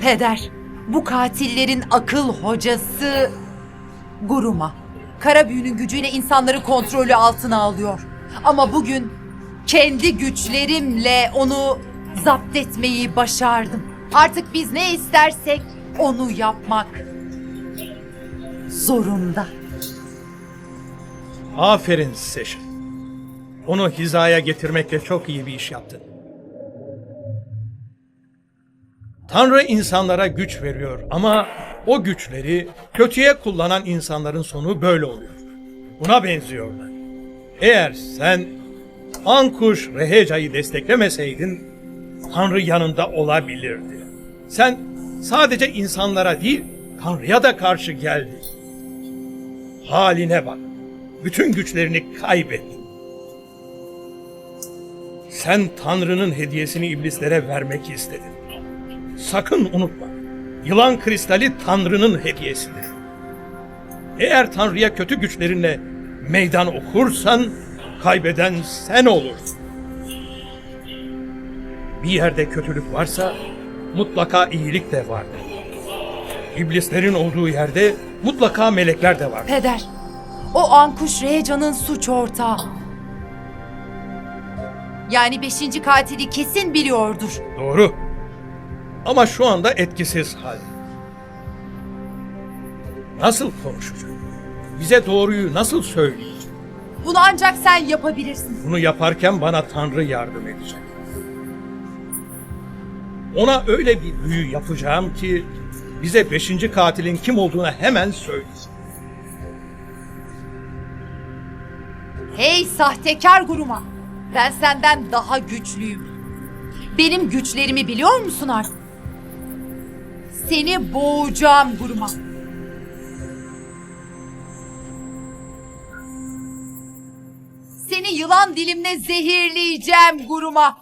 Peder, bu katillerin akıl hocası Guruma. Kara büyünün gücüyle insanları kontrolü altına alıyor. Ama bugün kendi güçlerimle onu zapt etmeyi başardım. Artık biz ne istersek onu yapmak zorunda. Aferin Seşin. Onu hizaya getirmekle çok iyi bir iş yaptın. Tanrı insanlara güç veriyor ama o güçleri kötüye kullanan insanların sonu böyle oluyor. Buna benziyorlar. Eğer sen Ankuş Reheca'yı desteklemeseydin Tanrı yanında olabilirdi. Sen sadece insanlara değil Tanrı'ya da karşı geldin. Haline bak. Bütün güçlerini kaybettin. Sen Tanrı'nın hediyesini iblislere vermek istedin. Sakın unutma. Yılan kristali Tanrı'nın hediyesidir. Eğer Tanrı'ya kötü güçlerinle meydan okursan kaybeden sen olursun. Bir yerde kötülük varsa mutlaka iyilik de vardır. İblislerin olduğu yerde mutlaka melekler de vardır. Peder, o Ankuş Reheca'nın suç ortağı. Yani beşinci katili kesin biliyordur. Doğru. Ama şu anda etkisiz hal. Nasıl konuşacak? Bize doğruyu nasıl söyleyecek? Bunu ancak sen yapabilirsin. Bunu yaparken bana Tanrı yardım edecek. Ona öyle bir büyü yapacağım ki bize beşinci katilin kim olduğunu hemen söylesin. Hey sahtekar Guruma! Ben senden daha güçlüyüm. Benim güçlerimi biliyor musun artık? Seni boğacağım Guruma. Seni yılan dilimle zehirleyeceğim Guruma.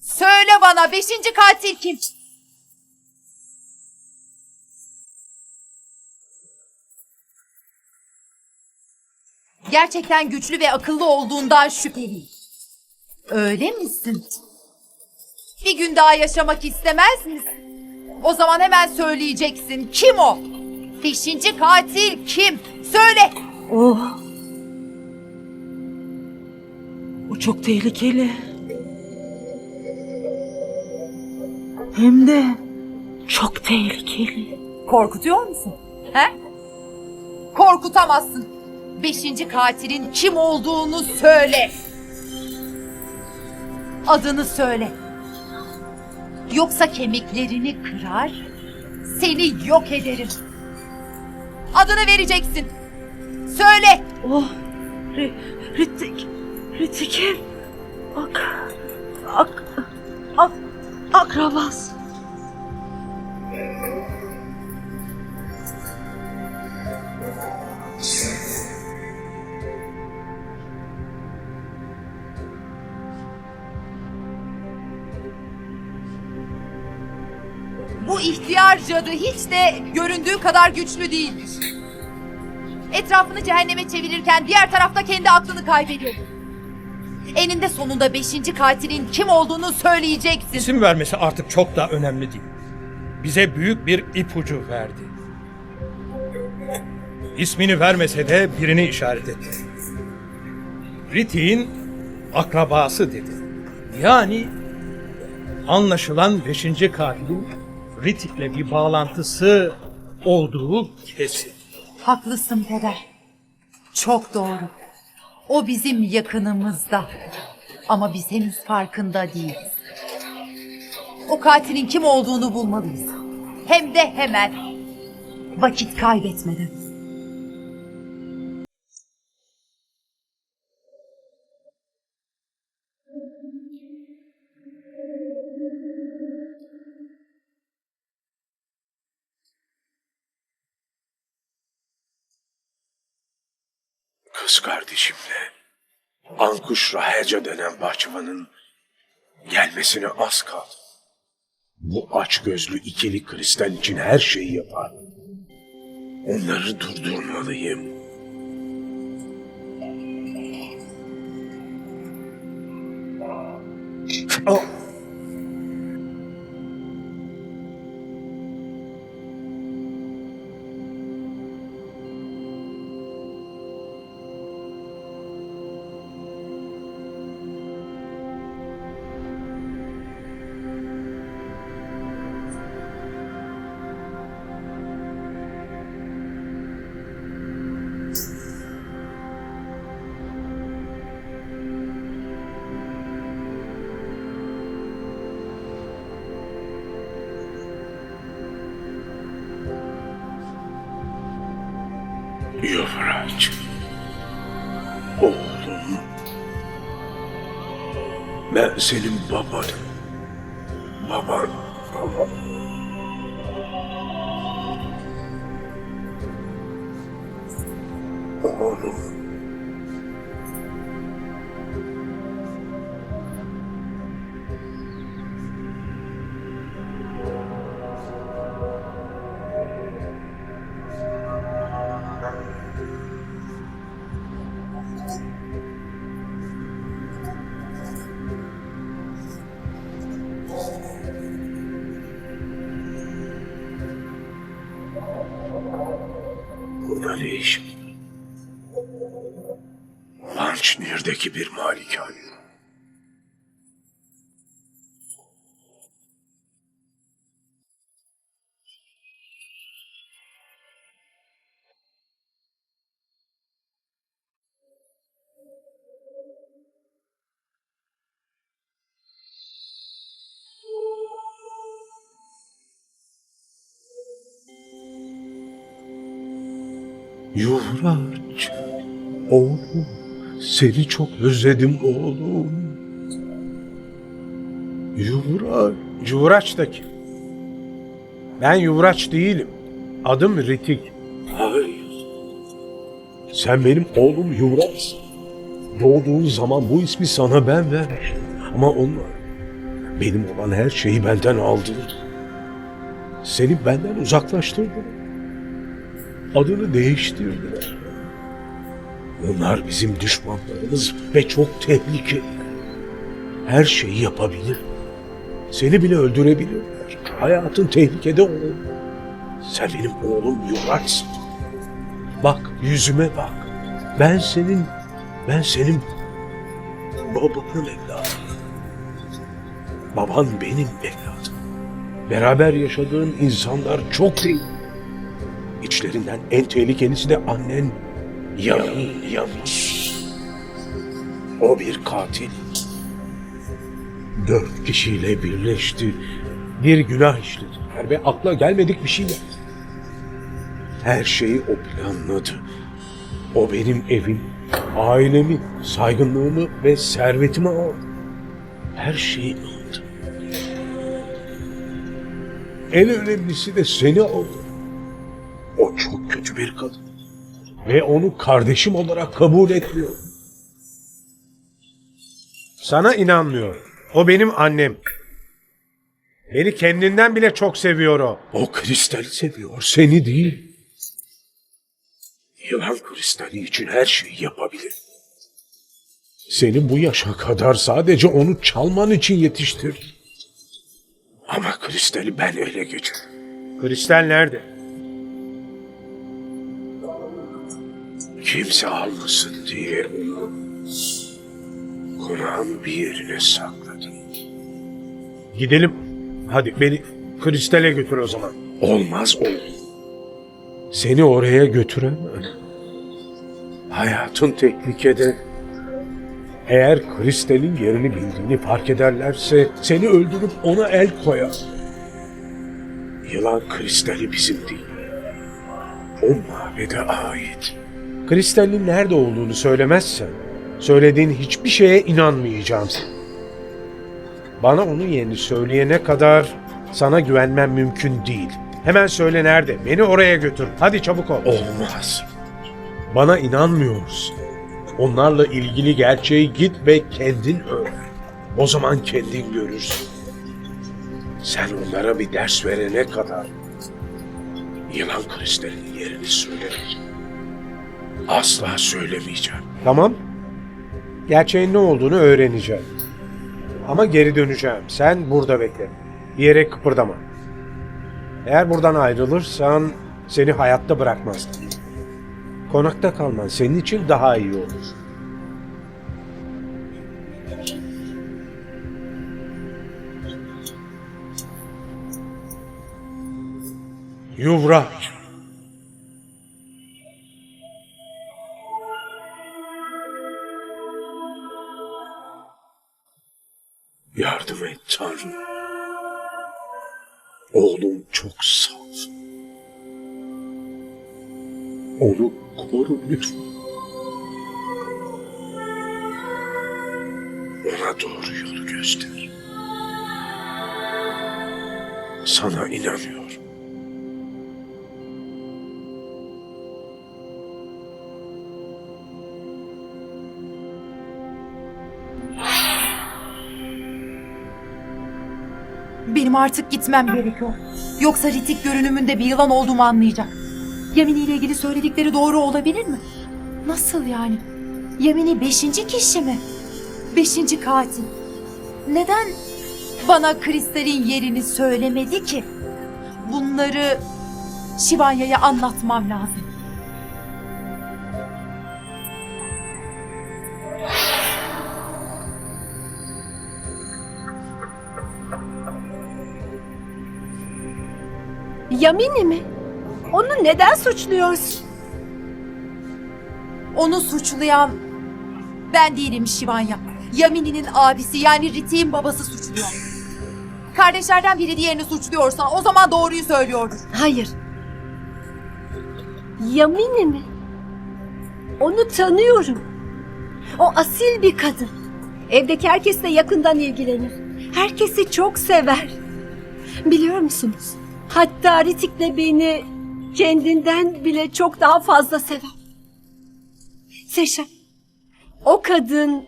Söyle bana beşinci katil kim? Gerçekten güçlü ve akıllı olduğundan şüpheliyim. Öyle misin? Bir gün daha yaşamak istemez misin? O zaman hemen söyleyeceksin. Kim o? Beşinci katil kim? Söyle. Oh. O çok tehlikeli. Hem de çok tehlikeli. Korkutuyor musun? He? Korkutamazsın. Beşinci katilin kim olduğunu söyle. Adını söyle. Yoksa kemiklerini kırar, seni yok ederim. Adını vereceksin. Söyle. Oh. R Ritik. Ritik'in. Ak. Ak. Ak. Akrabası. Bu ihtiyar cadı hiç de göründüğü kadar güçlü değildir. Etrafını cehenneme çevirirken diğer tarafta kendi aklını kaybediyor. Eninde sonunda beşinci katilin kim olduğunu söyleyeceksin. İsim vermesi artık çok da önemli değil. Bize büyük bir ipucu verdi. İsmini vermese de birini işaret etti. Ritik'in akrabası dedi. Yani anlaşılan beşinci katilin Ritik'le bir bağlantısı olduğu kesin. Haklısın peder. Çok doğru. O bizim yakınımızda. Ama biz henüz farkında değiliz. O katilin kim olduğunu bulmalıyız. Hem de hemen. Vakit kaybetmeden. Kardeşimle Ankuş Raheca denen bahçıvanın gelmesine az kaldı. Bu aç gözlü ikili kristal için her şeyi yapar. Onları durdurmalıyım. Yuvraç. Oğlum. Ben senin babanım. Baban, baban. Oğlum. Malikane. Yuvraç, oğlum, seni çok özledim oğlum. Yuvraç. Yuvraç da kim? Ben Yuvraç değilim. Adım Ritik. Hayır. Sen benim oğlum Yuvraç. Doğduğun zaman bu ismi sana ben vermiştim. Ama onlar benim olan her şeyi benden aldı. Seni benden uzaklaştırdılar. Adını değiştirdiler. Onlar bizim düşmanlarımız ve çok tehlikeli. Her şeyi yapabilir. Seni bile öldürebilirler. Hayatın tehlikede oğlum. Sen benim oğlum Yuvraç'sın. Bak yüzüme bak. Ben senin, ben senin babanın evladım. Baban benim evladım. Beraber yaşadığın insanlar çok değil. İçlerinden en tehlikelisi de annen Yamin Yamin. O bir katil. Dört kişiyle birleşti. Bir günah işlediler ve akla gelmedik bir şey yaptı. Her şeyi o planladı. O benim evim, ailemi, saygınlığımı ve servetimi aldı. Her şeyi aldı. En önemlisi de seni aldı. O çok kötü bir kadın. Ve onu kardeşim olarak kabul etmiyor. Sana inanmıyorum. O benim annem. Beni kendinden bile çok seviyor o. O kristali seviyor, seni değil. Yılan kristali için her şeyi yapabilir. Seni bu yaşa kadar sadece onu çalman için yetiştirdi. Ama kristali ben ele geçirdim. Kristal nerede? Kimse almasın diye konağın bir yerine sakladım. Gidelim. Hadi beni kristale götür o zaman. Olmaz oğlum. Seni oraya götüremem. Hayatın tehlikede. Eğer kristalin yerini bildiğini fark ederlerse seni öldürüp ona el koyar. Yılan kristali bizim değil. O mabede ait. Kristalin nerede olduğunu söylemezsen, söylediğin hiçbir şeye inanmayacağım. Bana onun yerini söyleyene kadar sana güvenmem mümkün değil. Hemen söyle nerede? Beni oraya götür. Hadi çabuk ol. Olmaz. Bana inanmıyorsun. Onlarla ilgili gerçeği git ve kendin öğren. O zaman kendin görürsün. Sen onlara bir ders verene kadar yılan kristalinin yerini söylemeyeceğim. Asla söylemeyeceğim. Tamam. Gerçeğin ne olduğunu öğreneceğim. Ama geri döneceğim. Sen burada bekle. Bir yere kıpırdama. Eğer buradan ayrılırsan seni hayatta bırakmazdım. Konakta kalman senin için daha iyi olur. Yuvraç. Tanrım. Oğlum çok saf. Onu koru lütfen. Ona doğru yolu göster. Sana inanıyorum. Artık gitmem gerekiyor. Yoksa Ritik görünümünde bir yılan olduğumu anlayacak. Yamini ile ilgili söyledikleri doğru olabilir mi? Nasıl yani? Yamini beşinci kişi mi? Beşinci katil. Neden bana kristalin yerini söylemedi ki? Bunları Şivanya'ya anlatmam lazım. Yamini mi? Onu neden suçluyorsun? Onu suçlayan ben değilim Şivanya. Yamini'nin abisi yani Ritik'in babası suçluyor. Kardeşlerden biri diğerini suçluyorsa o zaman doğruyu söylüyordur. Hayır. Yamini mi? Onu tanıyorum. O asil bir kadın. Evdeki herkesle yakından ilgilenir. Herkesi çok sever. Biliyor musunuz? Hatta Ritik'le beni kendinden bile çok daha fazla sever. Seşa, o kadın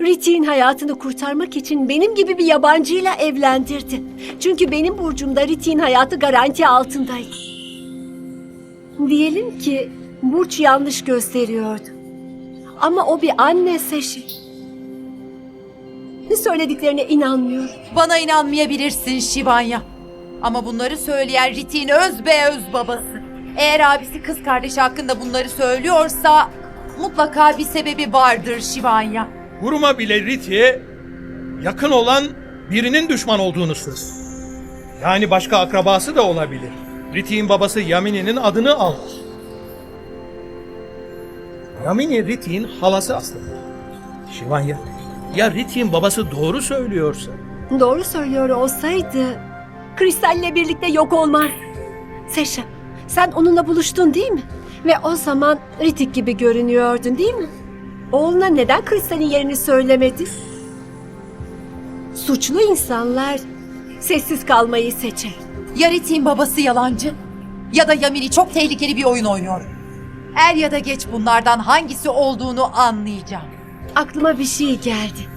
Ritik'in hayatını kurtarmak için benim gibi bir yabancıyla evlendirdi. Çünkü benim burcumda Ritik'in hayatı garanti altındaydı. Diyelim ki burç yanlış gösteriyordu. Ama o bir anne Seşi. Söylediklerine inanmıyorum. Bana inanmayabilirsin Şivanya. Ama bunları söyleyen Ritik'in öz be öz babası. Eğer abisi kız kardeşi hakkında bunları söylüyorsa mutlaka bir sebebi vardır Şivanya. Guruma bile Riti'ye yakın olan birinin düşman olduğunu söylüyor. Yani başka akrabası da olabilir. Riti'nin babası Yamini'nin adını almış. Yamini Riti'nin halası aslında. Şivanya, ya Riti'nin babası doğru söylüyorsa? Doğru söylüyor olsaydı Kristal'le birlikte yok olmaz. Seşa, sen onunla buluştun değil mi? Ve o zaman Ritik gibi görünüyordun değil mi? Oğluna neden Kristal'in yerini söylemedi? Suçlu insanlar sessiz kalmayı seçer. Ya Ritik'in babası yalancı ya da Yamini çok tehlikeli bir oyun oynuyor. Er ya da geç bunlardan hangisi olduğunu anlayacağım. Aklıma bir şey geldi.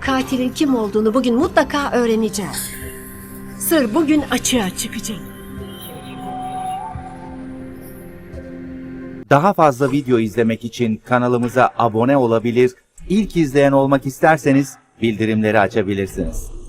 Katilin kim olduğunu bugün mutlaka öğreneceğim. Sır bugün açığa çıkacak. Daha fazla video izlemek için kanalımıza abone olabilir, ilk izleyen olmak isterseniz bildirimleri açabilirsiniz.